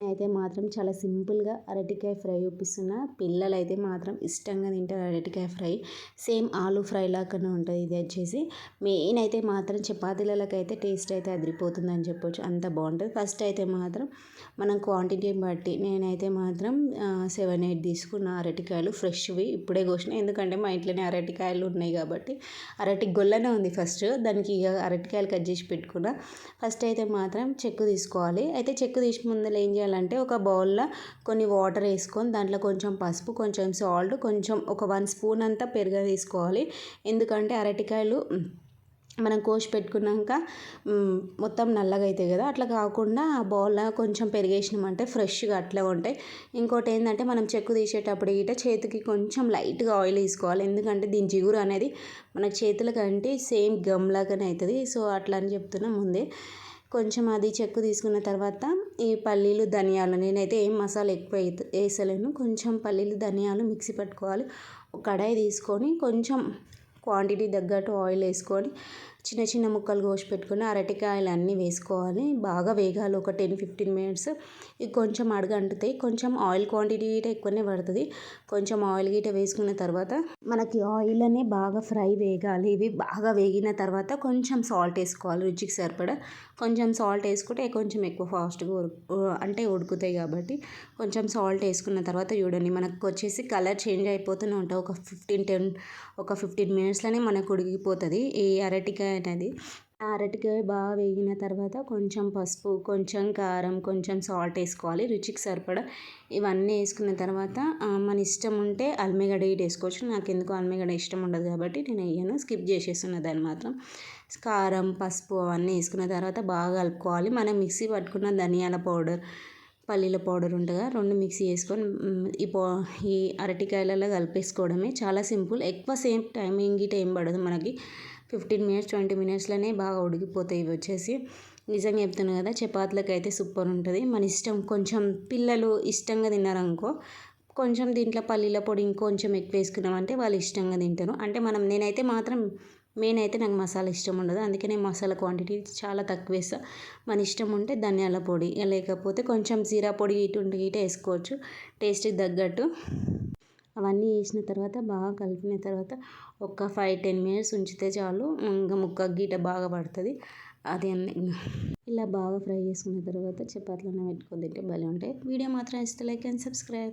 అయితే మాత్రం చాలా సింపుల్గా అరటికాయ ఫ్రై చూపిస్తున్నా పిల్లలు అయితే మాత్రం ఇష్టంగా తింటారు అరటికాయ ఫ్రై. సేమ్ ఆలు ఫ్రై లాగానే ఉంటుంది ఇది వచ్చేసి. మెయిన్ అయితే మాత్రం చపాతీలకైతే అయితే టేస్ట్ అయితే అదిరిపోతుందని చెప్పొచ్చు. అంత బాగుంటుంది. ఫస్ట్ అయితే మాత్రం మనం క్వాంటిటీని బట్టి నేనైతే మాత్రం సెవెన్ ఎయిట్ తీసుకున్న అరటికాయలు ఫ్రెష్వి ఇప్పుడే కోసిన. ఎందుకంటే మా ఇంట్లోనే అరటికాయలు ఉన్నాయి కాబట్టి అరటి గొల్లనే ఉంది ఫస్ట్. దానికి ఇక అరటికాయలు కట్ చేసి పెట్టుకున్న. ఫస్ట్ అయితే మాత్రం చెక్కు తీసుకోవాలి. అయితే చెక్కు తీసి ముందర ఏం చేయాలంటే ఒక బౌల్లో కొన్ని వాటర్ వేసుకొని దాంట్లో కొంచెం పసుపు కొంచెం సాల్ట్ కొంచెం ఒక వన్ స్పూన్ అంతా పెరుగు తీసుకోవాలి ఎందుకంటే అరటికాయలు మనం కోసి పెట్టుకున్నాక మొత్తం నల్లగా అవుతాయి కదా. అట్లా కాకుండా ఆ బౌల్లో కొంచెం పెరిగేసినామంటే ఫ్రెష్గా అట్లా ఉంటాయి. ఇంకోటి ఏంటంటే మనం చెక్కు తీసేటప్పుడు ఇట చేతికి కొంచెం లైట్గా ఆయిల్ వేసుకోవాలి. ఎందుకంటే దీని జిగురు అనేది మన చేతులకంటే సేమ్ గమ్ లాగానే అవుతుంది. సో అట్లా అని చెప్తున్నా ముందే. కొంచెం అది చెక్కు తీసుకున్న తర్వాత ఈ పల్లీలు ధనియాలు నేనైతే ఏం మసాలా ఎక్కువ వేసలేను కొంచెం పల్లీలు ధనియాలు మిక్సీ పట్టుకోవాలి. కడాయి తీసుకొని కొంచెం క్వాంటిటీ తగ్గట్టు ఆయిల్ వేసుకొని చిన్న చిన్న ముక్కలు కోసి పెట్టుకుని అరటికాయలు అన్నీ వేసుకోవాలి. బాగా వేగాలి. ఒక టెన్ ఫిఫ్టీన్ మినిట్స్. ఇవి కొంచెం అడుగంటుతాయి కొంచెం ఆయిల్ క్వాంటిటీ గిట్ట ఎక్కువనే పడుతుంది. కొంచెం ఆయిల్ గిట్ట వేసుకున్న తర్వాత మనకి ఆయిల్ అనే బాగా ఫ్రై వేగాలి. ఇవి బాగా వేగిన తర్వాత కొంచెం సాల్ట్ వేసుకోవాలి. రుచికి సరిపడా కొంచెం సాల్ట్ వేసుకుంటే కొంచెం ఎక్కువ ఫాస్ట్గా అంటే ఉడుకుతాయి కాబట్టి కొంచెం సాల్ట్ వేసుకున్న తర్వాత చూడండి మనకు వచ్చేసి కలర్ చేంజ్ అయిపోతూనే ఉంటాయి. ఒక ఫిఫ్టీన్ టెన్ ఒక ఫిఫ్టీన్ మినిట్స్లోనే మనకు ఉడికిపోతుంది. ఈ అరటికాయ అనేది అరటికాయ బాగా వేగిన తర్వాత కొంచెం పసుపు కొంచెం కారం కొంచెం సాల్ట్ వేసుకోవాలి. రుచికి సరిపడా ఇవన్నీ వేసుకున్న తర్వాత మన ఇష్టం ఉంటే అల్మిగడ్డ ఇటు వేసుకోవచ్చు. నాకు ఎందుకు అల్మిగడ్డ ఇష్టం ఉండదు కాబట్టి నేను వేయను స్కిప్ చేసేస్తున్న దాన్ని మాత్రం. కారం పసుపు అవన్నీ వేసుకున్న తర్వాత బాగా కలుపుకోవాలి. మనం మిక్సీ పట్టుకున్న ధనియాల పౌడర్ పల్లీల పౌడర్ ఉండగా రెండు మిక్సీ వేసుకొని ఈ పో ఈ అరటికాయలలో కలిపేసుకోవడమే. చాలా సింపుల్. ఎక్కువ సేమ్ టైమింగ్ గిట్ ఏం పడదు మనకి. ఫిఫ్టీన్ మినిట్స్ ట్వంటీ మినిట్స్లోనే బాగా ఉడికిపోతాయి ఇవి వచ్చేసి. నిజంగా చెప్తున్నాను కదా చపాతీలకు అయితే సూపర్ ఉంటుంది. మన ఇష్టం కొంచెం పిల్లలు ఇష్టంగా తిన్నారనుకో కొంచెం దీంట్లో పల్లీల పొడి ఇంకొంచెం ఎక్కువ వేసుకున్నామంటే వాళ్ళు ఇష్టంగా తింటారు. అంటే మనం నేనైతే మాత్రం మెయిన్ అయితే నాకు మసాలా ఇష్టం ఉండదు. అందుకే నేను మసాలా క్వాంటిటీ చాలా తక్కువ వేస్తాను మన ఇష్టం ఉంటే ధనియాల పొడి లేకపోతే కొంచెం జీరా పొడి ఇటు ఉంటే ఇటు వేసుకోవచ్చు. టేస్ట్కి తగ్గట్టు. అవన్నీ వేసిన తర్వాత బాగా కలిపిన తర్వాత ఒక ఫైవ్ టెన్ మినిట్స్ ఉంచితే చాలు. ఇంకా ముక్క గీట బాగా పడుతుంది. అది ఇలా బాగా ఫ్రై చేసుకున్న తర్వాత చపాతీలు పెట్టుకొని తింటే భలే ఉంటాయి. వీడియో మాత్రం ఇస్తే లైక్ అండ్ సబ్స్క్రైబ్.